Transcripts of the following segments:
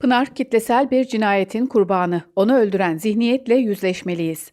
Pınar kitlesel bir cinayetin kurbanı. Onu öldüren zihniyetle yüzleşmeliyiz.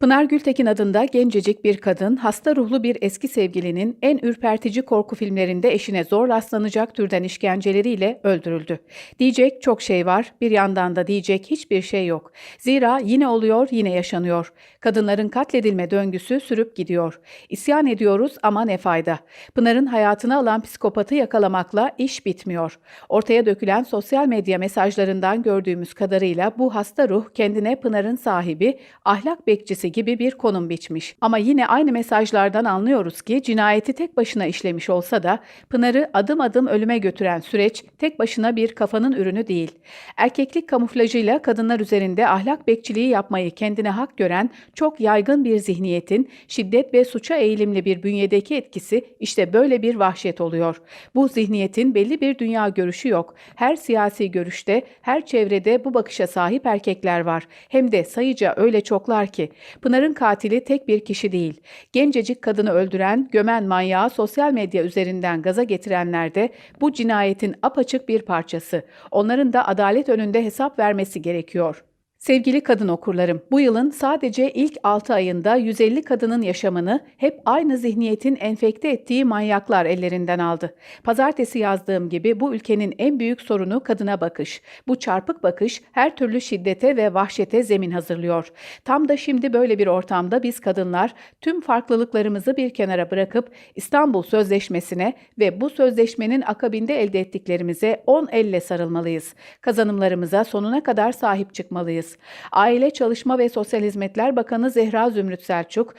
Pınar Gültekin adında gencecik bir kadın, hasta ruhlu bir eski sevgilinin en ürpertici korku filmlerinde eşine zor rastlanacak türden işkenceleriyle öldürüldü. Diyecek çok şey var, bir yandan da diyecek hiçbir şey yok. Zira yine oluyor, yine yaşanıyor. Kadınların katledilme döngüsü sürüp gidiyor. İsyan ediyoruz ama ne fayda? Pınar'ın hayatını alan psikopatı yakalamakla iş bitmiyor. Ortaya dökülen sosyal medya mesajlarından gördüğümüz kadarıyla bu hasta ruh kendine Pınar'ın sahibi, ahlak bekçisi gibi bir konum biçmiş. Ama yine aynı mesajlardan anlıyoruz ki cinayeti tek başına işlemiş olsa da Pınar'ı adım adım ölüme götüren süreç tek başına bir kafanın ürünü değil. Erkeklik kamuflajıyla kadınlar üzerinde ahlak bekçiliği yapmayı kendine hak gören çok yaygın bir zihniyetin şiddet ve suça eğilimli bir bünyedeki etkisi işte böyle bir vahşet oluyor. Bu zihniyetin belli bir dünya görüşü yok. Her siyasi görüşte, her çevrede bu bakışa sahip erkekler var. Hem de sayıca öyle çoklar ki. Pınar'ın katili tek bir kişi değil. Gencecik kadını öldüren, gömen manyağı sosyal medya üzerinden gaza getirenler de bu cinayetin apaçık bir parçası. Onların da adalet önünde hesap vermesi gerekiyor. Sevgili kadın okurlarım, bu yılın sadece ilk 6 ayında 150 kadının yaşamını hep aynı zihniyetin enfekte ettiği manyaklar ellerinden aldı. Pazartesi yazdığım gibi bu ülkenin en büyük sorunu kadına bakış. Bu çarpık bakış her türlü şiddete ve vahşete zemin hazırlıyor. Tam da şimdi böyle bir ortamda biz kadınlar tüm farklılıklarımızı bir kenara bırakıp İstanbul Sözleşmesi'ne ve bu sözleşmenin akabinde elde ettiklerimize on elle sarılmalıyız. Kazanımlarımıza sonuna kadar sahip çıkmalıyız. Aile Çalışma ve Sosyal Hizmetler Bakanı Zehra Zümrüt Selçuk,